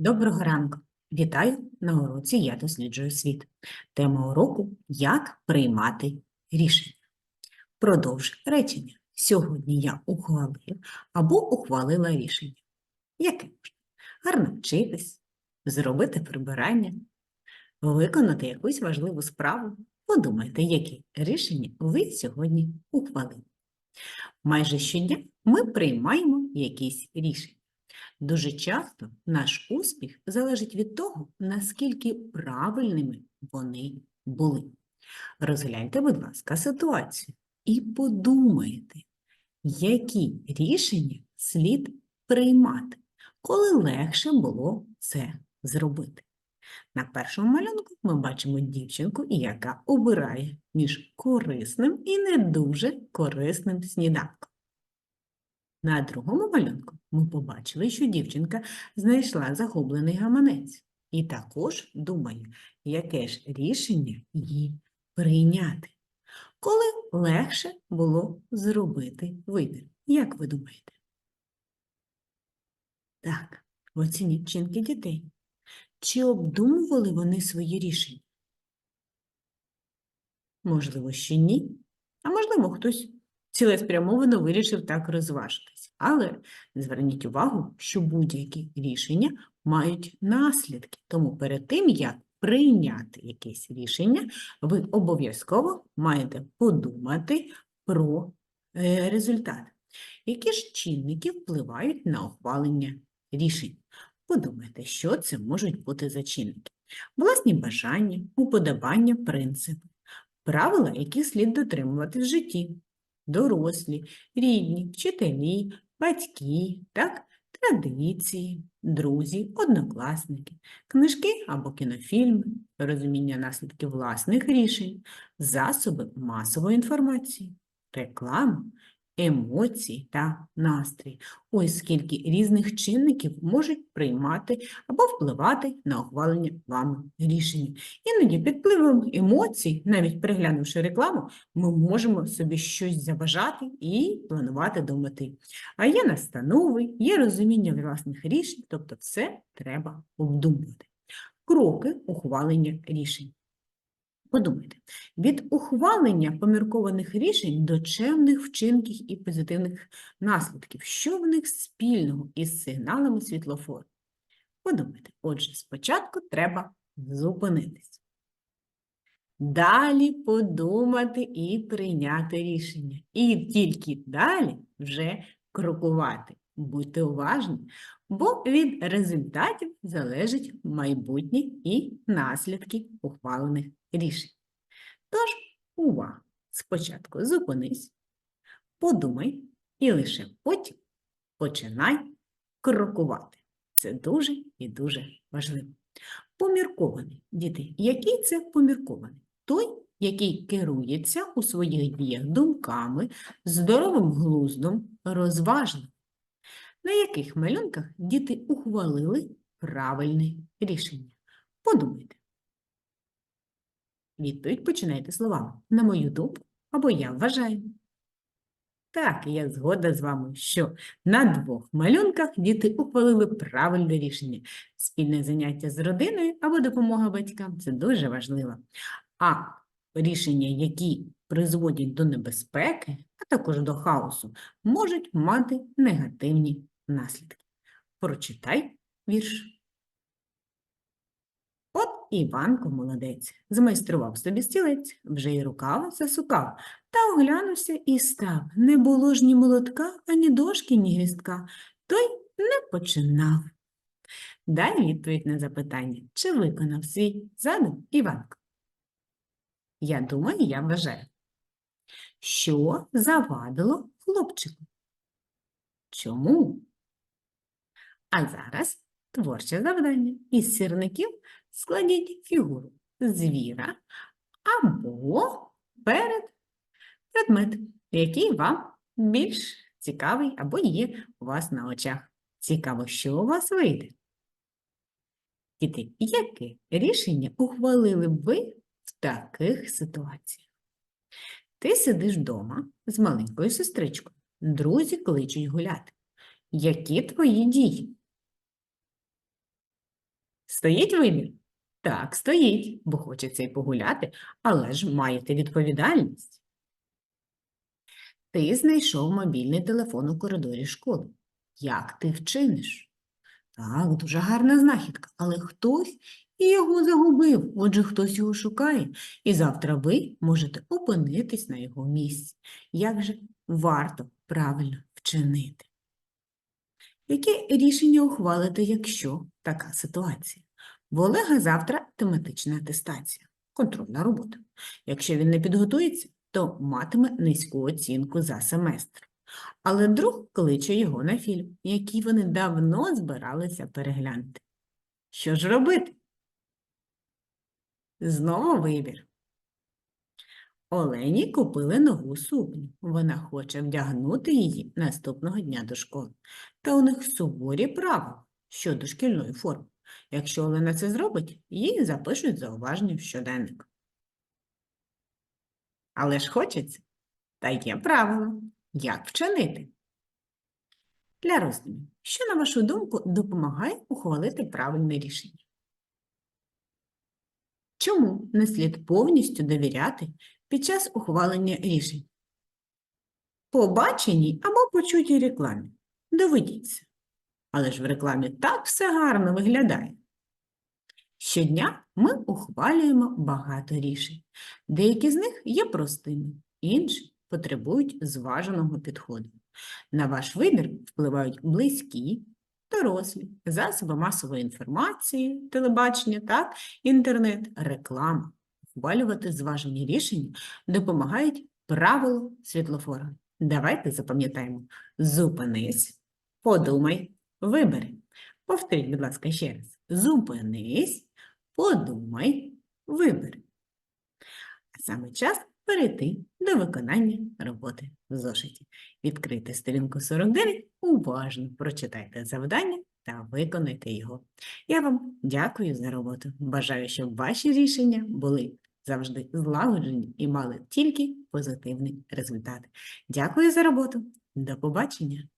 Доброго ранку! Вітаю на уроці Я досліджую світ. Тема уроку Як приймати рішення. Продовж речення. Сьогодні я ухвалив або ухвалила рішення. Яке можна? Гарно вчитись, зробити прибирання, виконати якусь важливу справу. Подумайте, які рішення ви сьогодні ухвалили. Майже щодня ми приймаємо якісь рішення. Дуже часто наш успіх залежить від того, наскільки правильними вони були. Розгляньте, будь ласка, ситуацію і подумайте, які рішення слід приймати, коли легше було це зробити. На першому малюнку ми бачимо дівчинку, яка обирає між корисним і не дуже корисним сніданком. На другому малюнку ми побачили, що дівчинка знайшла загублений гаманець і також думає, яке ж рішення їй прийняти. Коли легше було зробити вибір. Як ви думаєте? Так, оцініть вчинки дітей. Чи обдумували вони свої рішення? Можливо, ще ні, а можливо, хтось цілеспрямовано вирішив так розважитись. Але зверніть увагу, що будь-які рішення мають наслідки. Тому перед тим, як прийняти якесь рішення, ви обов'язково маєте подумати про е, результат. Які ж чинники впливають на ухвалення рішень? Подумайте, що це можуть бути за чинники. Власні бажання, уподобання, принципи, правила, які слід дотримувати в житті, дорослі, рідні, вчителі, батьки, так, традиції, друзі, однокласники, книжки або кінофільми, розуміння наслідків власних рішень, засоби масової інформації, реклама, емоції та настрій. Ось скільки різних чинників можуть приймати або впливати на ухвалення вами рішення. Іноді під впливом емоцій, навіть переглянувши рекламу, ми можемо собі щось забажати і планувати до мети. А є настанови, є розуміння власних рішень, тобто все треба обдумувати. Кроки ухвалення рішень. Подумайте, від ухвалення поміркованих рішень до чемних вчинків і позитивних наслідків, що в них спільного із сигналами світлофору? Подумайте, отже, спочатку треба зупинитись. Далі подумати і прийняти рішення. І тільки далі вже крокувати. Будьте уважні, бо від результатів залежать майбутні і наслідки ухвалених рішень. Тож, увага! Спочатку зупинись, подумай і лише потім починай крокувати. Це дуже і дуже важливо. Поміркований. Діти, який це поміркований? Той, який керується у своїх діях думками, здоровим глуздом, розважним. На яких малюнках діти ухвалили правильне рішення? Подумайте. Відповідь починайте словами «на мою думку» або «я вважаю». Так, я згодна з вами, що на двох малюнках діти ухвалили правильне рішення. Спільне заняття з родиною або допомога батькам – це дуже важливо. А рішення, які призводять до небезпеки, а також до хаосу, можуть мати негативні наслідки. Прочитай вірш. От Іванко молодець, змайстрував собі стілець, вже й рукава засукав, та оглянувся і став. Не було ж ні молотка, ані дошки, ні гвістка. Той не починав. Дай відповідь на запитання, чи виконав свій задум Іванко? Я думаю, я вважаю. Що завадило хлопчику? Чому? А зараз творче завдання. Із сірників складіть фігуру звіра або перед предмет, який вам більш цікавий або є у вас на очах. Цікаво, що у вас вийде. Діти, яке рішення ухвалили б ви в таких ситуаціях? Ти сидиш вдома з маленькою сестричкою. Друзі кличуть гуляти. Які твої дії? Стоїть вибір? Так, стоїть, бо хочеться й погуляти, але ж маєте відповідальність. Ти знайшов мобільний телефон у коридорі школи. Як ти вчиниш? Так, дуже гарна знахідка, але хтось і його загубив, отже, хтось його шукає, і завтра ви можете опинитись на його місці. Як же варто правильно вчинити? Яке рішення ухвалити, якщо така ситуація? В Олега завтра тематична атестація, контрольна робота. Якщо він не підготується, то матиме низьку оцінку за семестр. Але друг кличе його на фільм, який вони давно збиралися переглянути. Що ж робити? Знову вибір. Олені купили нову сукню. Вона хоче вдягнути її наступного дня до школи. Та у них суворі правила щодо шкільної форми. Якщо Олена це зробить, їй запишуть зауваження в щоденник. Але ж хочеться. Та є правило. Як вчинити? Для роздумів. Що, на вашу думку, допомагає ухвалити правильне рішення? Чому не слід повністю довіряти під час ухвалення рішень? Побаченій або почутій рекламі. Доведіться. Але ж в рекламі так все гарно виглядає. Щодня ми ухвалюємо багато рішень. Деякі з них є простими, інші потребують зваженого підходу. На ваш вибір впливають близькі, дорослі, засоби масової інформації, телебачення, так, інтернет, реклама. Ухвалювати зважені рішення допомагають правило світлофора. Давайте запам'ятаємо: зупинись, подумай, вибери. Повторіть, будь ласка, ще раз. Зупинись, подумай, вибери. А саме час перейти до виконання роботи в зошиті. Відкрийте сторінку 49, уважно прочитайте завдання та виконайте його. Я вам дякую за роботу. Бажаю, щоб ваші рішення були завжди злагоджені і мали тільки позитивний результат. Дякую за роботу. До побачення!